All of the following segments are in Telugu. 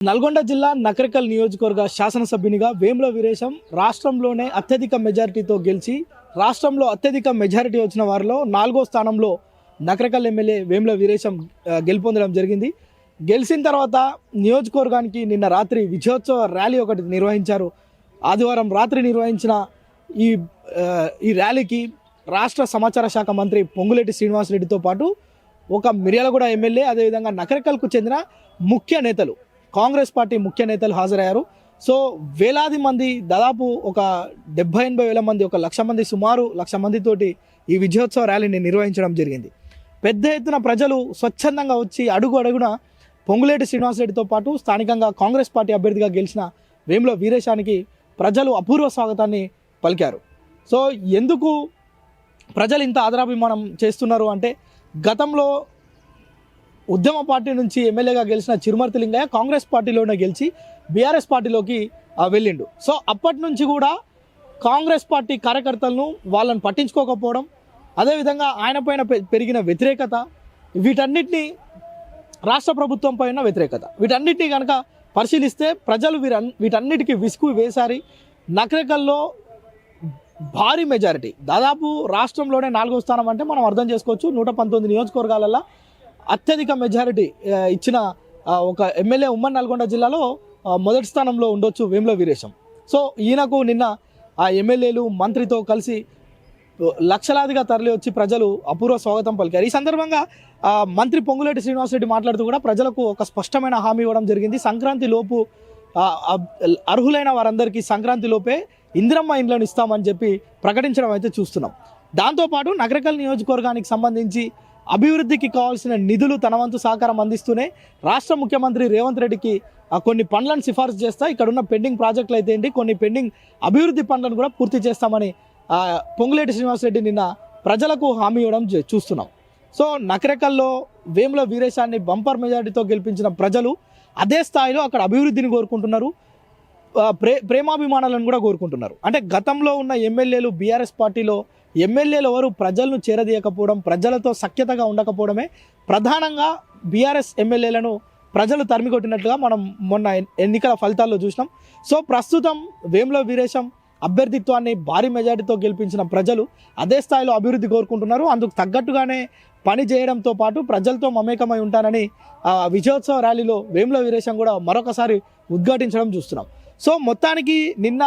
నల్గొండ జిల్లా నకరికల్ నియోజకవర్గ శాసనసభ్యునిగా వేముల వీరేశం రాష్ట్రంలోనే అత్యధిక మెజారిటీతో గెలిచి రాష్ట్రంలో అత్యధిక మెజారిటీ వచ్చిన వారిలో నాలుగో స్థానంలో నకరికల్ ఎమ్మెల్యే వేముల వీరేశం గెలుపొందడం జరిగింది. గెలిచిన తర్వాత నియోజకవర్గానికి నిన్న రాత్రి విజయోత్సవ ర్యాలీ ఒకటి నిర్వహించారు. ఆదివారం రాత్రి నిర్వహించిన ఈ ఈ ర్యాలీకి రాష్ట్ర సమాచార శాఖ మంత్రి పొంగులేటి శ్రీనివాసరెడ్డితో పాటు ఒక మిర్యాలగూడ ఎమ్మెల్యే అదేవిధంగా నకరికల్కు చెందిన ముఖ్య నేతలు కాంగ్రెస్ పార్టీ ముఖ్య నేతలు హాజరయ్యారు. సో వేలాది మంది దాదాపు ఒక డెబ్బై ఎనభై వేల మంది ఒక లక్ష మంది సుమారు లక్ష మందితోటి ఈ విజయోత్సవ ర్యాలీని నిర్వహించడం జరిగింది. పెద్ద ఎత్తున ప్రజలు స్వచ్ఛందంగా వచ్చి అడుగు అడుగున పొంగులేటి శ్రీనివాసరెడ్డితో పాటు స్థానికంగా కాంగ్రెస్ పార్టీ అభ్యర్థిగా గెలిచిన వేముల వీరేశానికి ప్రజలు అపూర్వ స్వాగతాన్ని పలికారు. సో ఎందుకు ప్రజలు ఇంత ఆదరాభిమానం చేస్తున్నారు అంటే గతంలో ఉద్యమ పార్టీ నుంచి ఎమ్మెల్యేగా గెలిచిన చిరుమర్తి లింగయ్య కాంగ్రెస్ పార్టీలోనే గెలిచి బీఆర్ఎస్ పార్టీలోకి వెళ్ళిండు. సో అప్పటి నుంచి కూడా కాంగ్రెస్ పార్టీ కార్యకర్తలను వాళ్ళని పట్టించుకోకపోవడం అదేవిధంగా ఆయన పైన పె- పెరిగిన వ్యతిరేకత వీటన్నిటిని రాష్ట్ర ప్రభుత్వం పైన వ్యతిరేకత. వీటన్నిటిని కనుక పరిశీలిస్తే ప్రజలు వీరన్ వీటన్నిటికీ విసుగు వేసారి నకరికల్లో భారీ మెజారిటీ దాదాపు రాష్ట్రంలోనే నాలుగో స్థానం అంటే మనం అర్థం చేసుకోవచ్చు. నూట పంతొమ్మిది నియోజకవర్గాలలో అత్యధిక మెజారిటీ ఇచ్చిన ఒక ఎమ్మెల్యే ఉమ్మడి నల్గొండ జిల్లాలో మొదటి స్థానంలో ఉండొచ్చు వేముల వీరేశం. సో ఈయనకు నిన్న ఆ ఎమ్మెల్యేలు మంత్రితో కలిసి లక్షలాదిగా తరలి వచ్చి ప్రజలు అపూర్వ స్వాగతం పలికారు. ఈ సందర్భంగా మంత్రి పొంగులేటి శ్రీనివాసరెడ్డి మాట్లాడుతూ కూడా ప్రజలకు ఒక స్పష్టమైన హామీ ఇవ్వడం జరిగింది. సంక్రాంతి లోపు అర్హులైన వారందరికీ సంక్రాంతి లోపే ఇందిరమ్మ ఇండ్లను ఇస్తామని చెప్పి ప్రకటించడం అయితే చూస్తున్నాం. దాంతోపాటు నగరకల్ నియోజకవర్గానికి సంబంధించి అభివృద్ధికి కావాల్సిన నిధులు తన వంతు సహకారం అందిస్తూనే రాష్ట్ర ముఖ్యమంత్రి రేవంత్ రెడ్డికి కొన్ని పనులను సిఫార్సు చేస్తా. ఇక్కడ ఉన్న పెండింగ్ ప్రాజెక్టులు అయితే ఏంటి? కొన్ని పెండింగ్ అభివృద్ధి పనులను కూడా పూర్తి చేస్తామని ఆ, పొంగులేటి శ్రీనివాసరెడ్డి నిన్న ప్రజలకు హామీ ఇవ్వడం చూస్తున్నాం. సో నకరకల్లో వేముల వీరేశాన్ని బంపర్ మెజారిటీతో గెలిపించిన ప్రజలు అదే స్థాయిలో అక్కడ అభివృద్ధిని కోరుకుంటున్నారు. ప్రే ప్రేమాభిమానాలను కూడా కోరుకుంటున్నారు. అంటే గతంలో ఉన్న ఎమ్మెల్యేలు బీఆర్ఎస్ పార్టీలో ఎమ్మెల్యేలు ఎవరు ప్రజలను చేరదీయకపోవడం ప్రజలతో సఖ్యతగా ఉండకపోవడమే ప్రధానంగా బీఆర్ఎస్ ఎమ్మెల్యేలను ప్రజలు తరిమికొట్టినట్లుగా మనం మొన్న ఎన్నికల ఫలితాల్లో చూసినాం. సో ప్రస్తుతం వేముల వీరేశం అభ్యర్థిత్వాన్ని భారీ మెజారిటీతో గెలిపించిన ప్రజలు అదే స్థాయిలో అభివృద్ధి కోరుకుంటున్నారు. అందుకు తగ్గట్టుగానే పని చేయడంతో పాటు ప్రజలతో మమేకమై ఉంటానని విజయోత్సవ ర్యాలీలో వేముల వీరేశం కూడా మరొకసారి ఉద్ఘాటించడం చూస్తున్నాం. సో మొత్తానికి నిన్న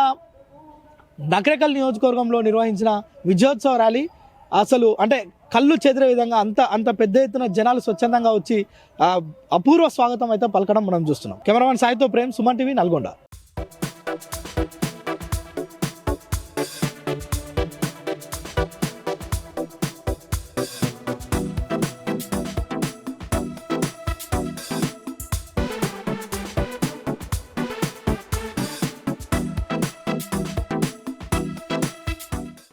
నకరేకల్ నియోజకవర్గంలో నిర్వహించిన విజయోత్సవ ర్యాలీ అసలు అంటే కళ్ళు చెదిరే విధంగా అంత అంత పెద్ద ఎత్తున జనాలు స్వచ్ఛందంగా వచ్చి అపూర్వ స్వాగతం అయితే పలకడం మనం చూస్తున్నాం. కెమెరామెన్ సాయితో ప్రేమ్ సుమన్ టీవీ నల్గొండ.